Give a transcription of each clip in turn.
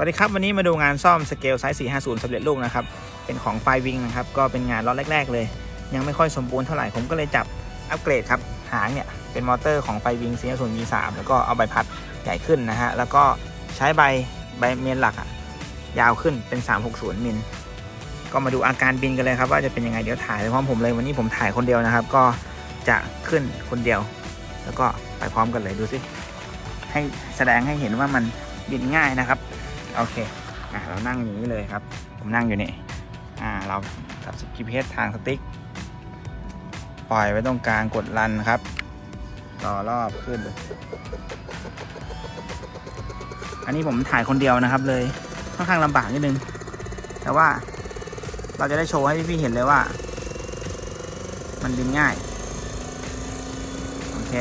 วัสดีครับวันนี้มาดูงานซ่อมสเกลไซส์ 450สำเร็จรูปนะครับ เป็นของไฟวิงนะครับ ก็เป็นงานล็อตแรก ๆ เลย ยังไม่ค่อยสมบูรณ์เท่าไหร่ ผมก็เลยจับอัปเกรดครับ หางเนี่ย เป็นมอเตอร์ของไฟวิง 450 V3 แล้วก็เอาใบพัดใหญ่ขึ้นนะฮะ แล้วก็ใช้ใบใบเมนหลักอะยาวขึ้นเป็น 360 มิล ก็มาดูอาการบินกันเลยครับว่าจะเป็นยังไงเดี๋ยวถ่ายไปพร้อมผมเลยวันนี้ผมถ่ายคนเดียวนะครับ ก็จะขึ้นคนเดียว แล้วก็ไปพร้อมกันเลยดูสิให้แสดงให้เห็นว่ามันบินง่ายนะครับ โอเคอะเรานั่งอย่างนี้เลยครับ ผมนั่งอยู่นี่อ่าเรากับสกิปเพสทางสติ๊กปล่อยไว้ตรงกลางกดรันครับต่อรอบขึ้น อันนี้ผมถ่ายคนเดียวนะครับเลยค่อนข้างลำบากนิดนึง แต่ว่าเราจะได้โชว์ให้พี่ๆเห็นเลยว่า มันบินง่าย โอเค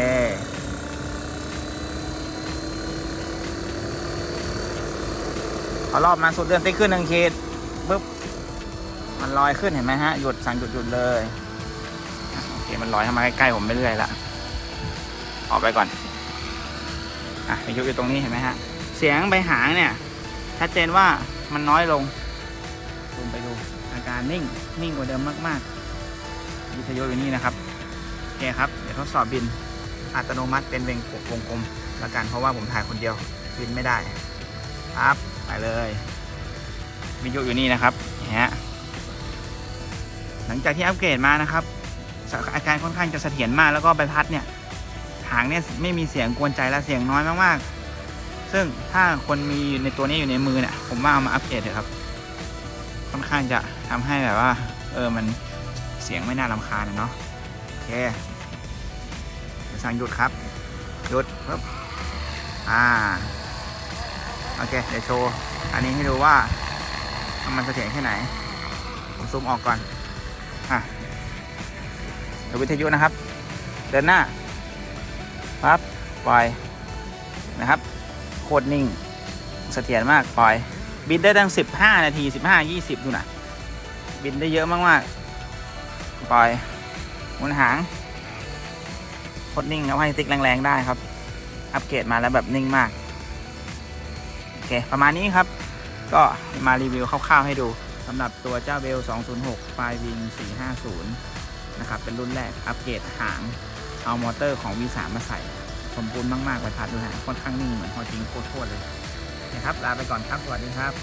พอรอบมาสุดเดือนติ๊กขึ้นหนึ่งขีดปุ๊บมันลอยขึ้นเห็นไหมฮะหยุดสั่งหยุดหยุดเลยโอเคมันลอยเข้ามาใกล้ๆผมไปเรื่อยละออกไปก่อนอะมียุอยู่ตรงนี้เห็นไหมฮะเสียงใบหางเนี่ยชัดเจนว่ามันน้อยลงซูมไปดูอาการนิ่งนิ่งกว่าเดิมมากๆวิทยุอยู่นี่นะครับโอเคครับเดี๋ยวทดสอบบินอัตโนมัติเป็นวงวงกลมแล้วกันเพราะว่าผมถ่ายคนเดียวบินไม่ได้ครับ ไปเลยวิทยุอยู่นี่นะครับนี่ฮะหลังจากที่อัปเกรดมานะครับ อาการค่อนข้างจะเสถียรมากแล้วก็ใบพัดเนี่ยหางเนี่ยไม่มีเสียงกวนใจและเสียงน้อยมากๆ ซึ่งถ้าคนมีในตัวนี้อยู่ในมือเนี่ยผมว่าเอามาอัปเกรดเถอะครับ ค่อนข้างจะทำให้แบบว่า เออมันเสียงไม่น่ารำคาญอะเนาะโอเคสั่งหยุดครับหยุดปึ๊บอ่า โอเค เดี๋ยวโชว์อันนี้ให้ดูว่า มันเสถียรแค่ไหน ผมซูมออกก่อนอะดูวิทยุนะครับ เดินหน้าปั๊บปล่อยนะครับ โคตรนิ่ง เสถียรมากปล่อย บินได้ตั้ง 15 นาที 15 20 ดูนะบินได้เยอะมากๆ ปล่อยหมุนหางโคตรนิ่งแล้วให้ติ๊กแรงๆ ได้ครับ อัปเกรดมาแล้วแบบนิ่งมาก เค ประมาณนี้ครับ ก็มารีวิวคร่าวๆให้ดูสำหรับตัวเจ้าเบล 206 ไฟวิง 450 นะครับ เป็นรุ่นแรก อัปเกรดหาง เอามอเตอร์ของ V3 มาใส่ สมบูรณ์มากๆไปพัดดูฮะค่อนข้างนิ่งเหมือนพอจริงโคตรเลยนะครับ ลาไปก่อนครับ สวัสดีครับ